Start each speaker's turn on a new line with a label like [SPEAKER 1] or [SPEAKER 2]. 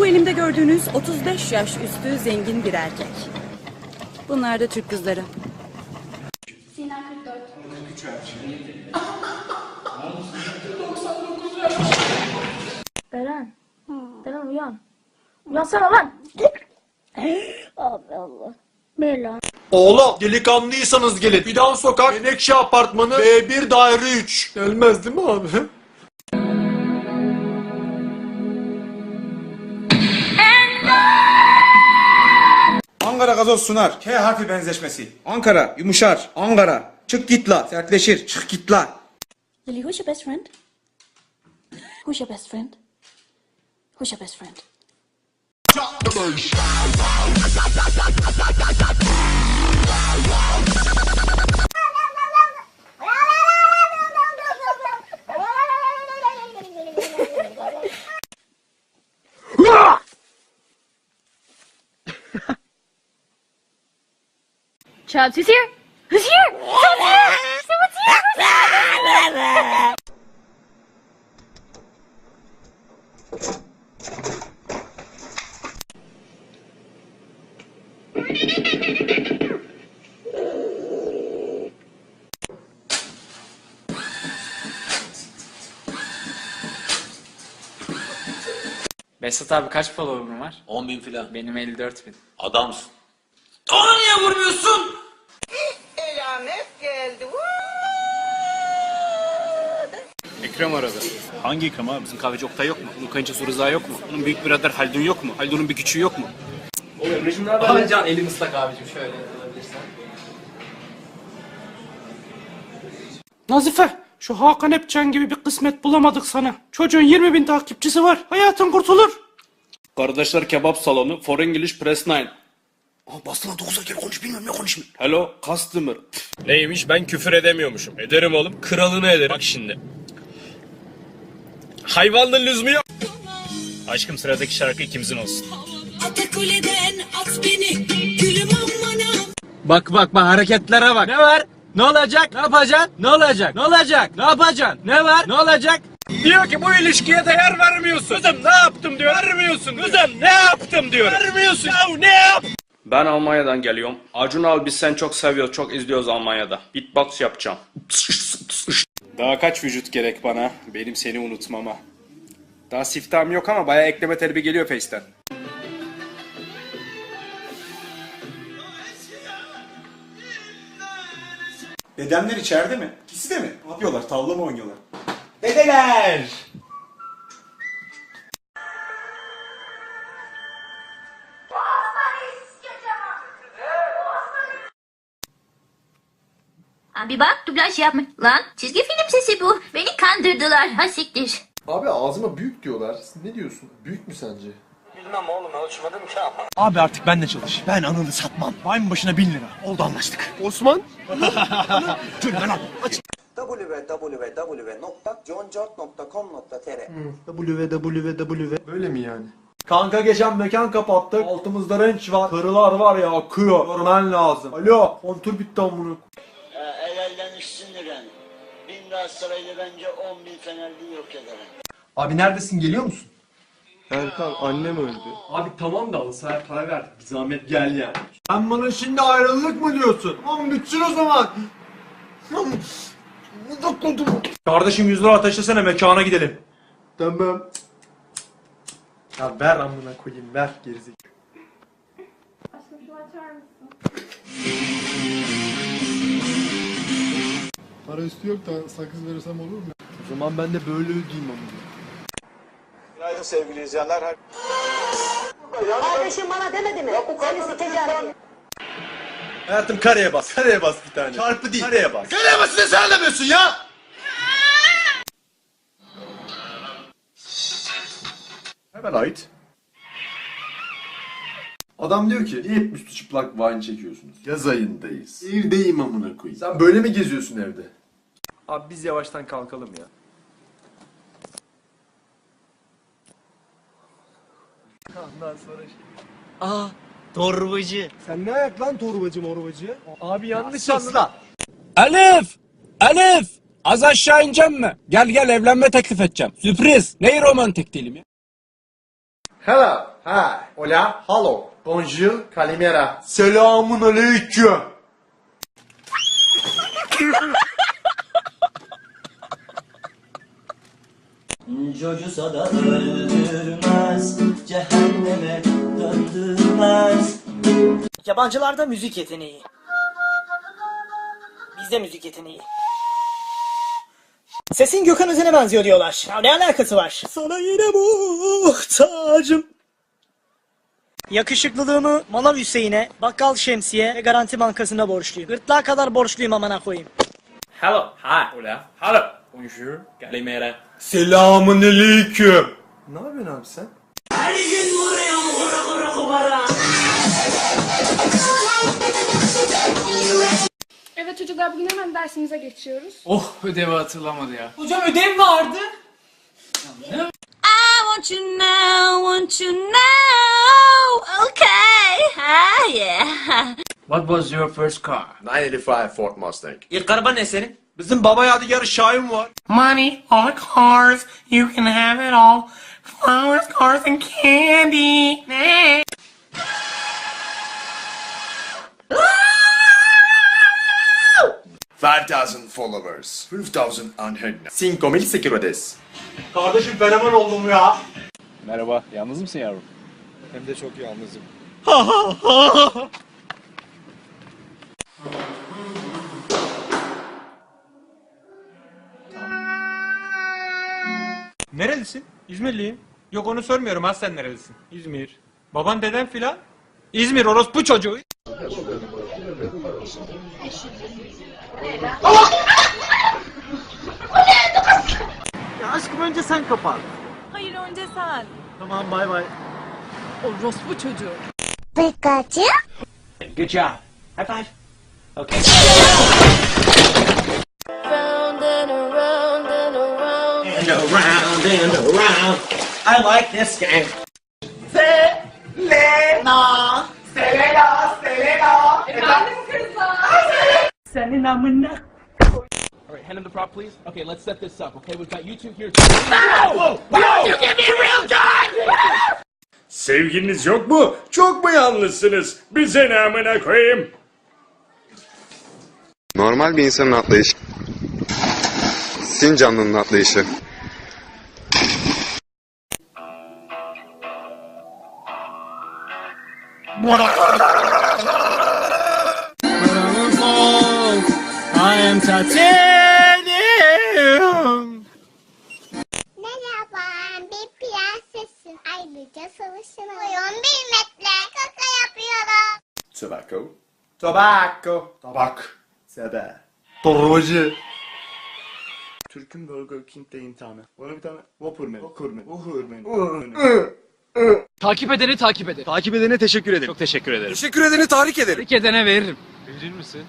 [SPEAKER 1] Bu elimde gördüğünüz 35 yaş üstü zengin bir erkek. Bunlar da Türk kızları.
[SPEAKER 2] Sina 44.
[SPEAKER 3] Beren. Beren uyan. Uyansana lan.
[SPEAKER 2] Allah Allah.
[SPEAKER 3] Bir lan.
[SPEAKER 4] Oğlum delikanlıysanız gelin. Fidan Sokak, Menekşe Apartmanı, B1 Daire 3. Gelmez değil mi abi?
[SPEAKER 5] Ankara gazoz sunar. K harfi benzeşmesi. Ankara yumuşar. Ankara. Çık git la. Sertleşir. Çık git la.
[SPEAKER 3] Lily, who's your best friend? Who's your best friend? Who's your best friend?
[SPEAKER 6] Chubbs, who's here? Who's here? Someone's here! Someone's here!
[SPEAKER 7] Besat abi kaç follower'ın var?
[SPEAKER 8] 10 bin filan.
[SPEAKER 7] Benim 54 bin.
[SPEAKER 8] Adamsın.
[SPEAKER 7] Onu niye vurmuyorsun?
[SPEAKER 9] Ekrem aradı. Hangi Ekrem abi? Bizim kahveci Oktay yok mu? Bunun kayınçosu Rıza yok mu? Onun büyük birader Haldun yok mu? Haldun'un bir küçüğü yok mu?
[SPEAKER 7] Can elim ıslak abicim şöyle alabilirsen.
[SPEAKER 10] Nazife, şu Hakan Epcan gibi bir kısmet bulamadık sana. Çocuğun 20 bin takipçisi var. Hayatın kurtulur.
[SPEAKER 9] Kardeşler Kebap Salonu, For English Press 9. Aa bas lan 9'a gel konuş bilmem ne konuş. Hello customer.
[SPEAKER 11] Neymiş ben küfür edemiyormuşum. Ederim oğlum. Kralını ederim. Bak şimdi. Hayvanın lüzumu yok. Aşkım sıradaki şarkı ikimizin olsun.
[SPEAKER 7] Bak bak bak hareketlere bak. Ne var? Ne olacak? Ne yapacaksın? Ne olacak? Ne olacak? Ne yapacaksın? Ne var? Ne olacak?
[SPEAKER 11] Diyor ki bu ilişkiye değer vermiyorsun. Kızım ne yaptım diyor. Vermiyorsun. Kızım ne yaptım diyor. Vermiyorsun. Ya ne yap?
[SPEAKER 9] Ben Almanya'dan geliyorum. Acun abi biz sen çok seviyoruz, çok izliyoruz Almanya'da. Beatbox yapacağım. Daha kaç vücut gerek bana benim seni unutmama? Daha siftahım yok ama bayağı ekleme talebi geliyor Face'ten.
[SPEAKER 5] Dedemler içeride mi? İkisi de mi? Ne yapıyorlar? Tavla mı oynuyorlar?
[SPEAKER 6] Abi bak dublaj yapmış. Lan çizgi film sesi bu. Beni kandırdılar. Ha siktir.
[SPEAKER 4] Abi ağzıma büyük diyorlar. Ne diyorsun? Büyük mü sence?
[SPEAKER 10] Abi artık benle çalış. Ben ananı satmam. Vay başına 1000 lira. Oldu anlaştık.
[SPEAKER 11] Osman?
[SPEAKER 5] www.
[SPEAKER 4] Böyle mi yani?
[SPEAKER 5] Kanka geçen mekan kapattık. Altımızda renç var. Karılar var ya akıyor. Görmen lazım. Alo. Kontür bitti amına.
[SPEAKER 8] Bin Galatasaraylı bence 10 bin Fenerli yok eder.
[SPEAKER 4] Abi neredesin geliyor musun?
[SPEAKER 11] Erkan annem öldü.
[SPEAKER 4] Abi tamam da al sana para verdik. Bir zahmet gel ya. Sen bana şimdi ayrılık mı diyorsun? Tamam bitsin o zaman. Kardeşim 100 lira ateşlesene mekana gidelim.
[SPEAKER 11] Tamam. Ya ver amına koyayım ver gerizekalı.
[SPEAKER 2] Aşkım şunu açar mısın?
[SPEAKER 11] Para üstü yok da sakız verirsem olur mu? O zaman ben de böyle ödeyeyim amına.
[SPEAKER 5] Günaydın sevgili izleyenler. Her...
[SPEAKER 3] Kardeşim bana demedi mi? Seni sikeceğim.
[SPEAKER 4] Hayatım kareye bas. Kareye bas bir tane. Çarpı değil. Kareye bas. Kareye basını sen demiyorsun ya. Hemen ait. Adam diyor ki niye hep üstü çıplak wine çekiyorsunuz? Yaz ayındayız. Evdeyim amına koyayım. Sen böyle mi geziyorsun evde?
[SPEAKER 11] Abi biz yavaştan kalkalım ya. Ondan sonra şey.
[SPEAKER 7] Torbacı.
[SPEAKER 11] Sen ne ayak lan torbacı morbacı? Abi yanlış anladın.
[SPEAKER 10] Elif! Elif! Az aşağı ineceğim mi? Gel gel evlenme teklif edeceğim. Sürpriz. Neyi romantik değilim ya?
[SPEAKER 4] Hello. Ha, hola, hello, bonjour, kalimera. Selamun aleyküm.
[SPEAKER 8] Cocusa da öldürmez, cehenneme döndürmez.
[SPEAKER 12] Yabancılarda müzik yeteneği. Bizde müzik yeteneği. Sesin Gökhan Özen'e benziyor diyorlar. Ya ne alakası var? Sana yine muhtacım. Yakışıklılığımı Manav Hüseyin'e, Bakkal Şemsi'ye ve Garanti Bankası'na borçluyum. Gırtlağa kadar borçluyum amına koyayım.
[SPEAKER 13] Hello. Hi. Hola. Hello. Bonjour. Kalimera.
[SPEAKER 4] Selamun aleyküm. Ne yapıyorsun abi sen?
[SPEAKER 2] Evet çocuklar bugün hemen dersimize geçiyoruz.
[SPEAKER 13] Oh ödevi hatırlamadı ya.
[SPEAKER 12] Hocam ödev vardı.
[SPEAKER 6] I want you now, want you now. Okay. Ah, yeah.
[SPEAKER 13] What was your first car?
[SPEAKER 4] 985 Ford Mustang.
[SPEAKER 8] İlk araba ne senin? Bizim baba yadigarı Şahin var.
[SPEAKER 12] Money, all cars, you can have it all. Flowers, cars and candy.
[SPEAKER 4] Five thousand followers. 5000 antenna. Cinco mil seguidores.
[SPEAKER 5] Kardeşim fenomen oldum ya.
[SPEAKER 9] Merhaba, yalnız mısın yavrum?
[SPEAKER 5] Hem de çok yalnızım.
[SPEAKER 13] Nerelisin? İzmirliyim. Yok onu sormuyorum ha sen nerelisin? İzmir. Baban deden filan? İzmir orospu çocuğu.
[SPEAKER 12] Ya aşkım önce sen kapat.
[SPEAKER 1] Hayır önce sen.
[SPEAKER 12] Tamam bay bay.
[SPEAKER 1] Orospu çocuğu.
[SPEAKER 2] Pikachu.
[SPEAKER 8] Good job. High five. Okay. Around and around. I like this game.
[SPEAKER 13] All right, hand him the prop, please. Okay, let's set this up. Okay, we've got you two here.
[SPEAKER 9] Sevgiliniz yok mu? Çok mu yalnızsınız? Bize ne amına koyayım?
[SPEAKER 14] Normal bir insanın atlayışı. Sincanlı'nın atlayışı.
[SPEAKER 12] I am titanium.
[SPEAKER 2] Merhaba, bir prensesim. Ayrıca savaşın oyun bilmekle kaka yapıyorum.
[SPEAKER 4] Tobacco. Tobacco. Tabak. Sebe. Torbacı.
[SPEAKER 5] Türk'ün Burger King'de imtihanı. Bana bir tane Whopper menü. Whopper menü. Whopper menü.
[SPEAKER 13] Takip edeni takip ederim.
[SPEAKER 5] Takip edene teşekkür ederim.
[SPEAKER 13] Çok teşekkür ederim.
[SPEAKER 5] Teşekkür edeni tahrik ederim.
[SPEAKER 13] İlk edene veririm. Verir misin?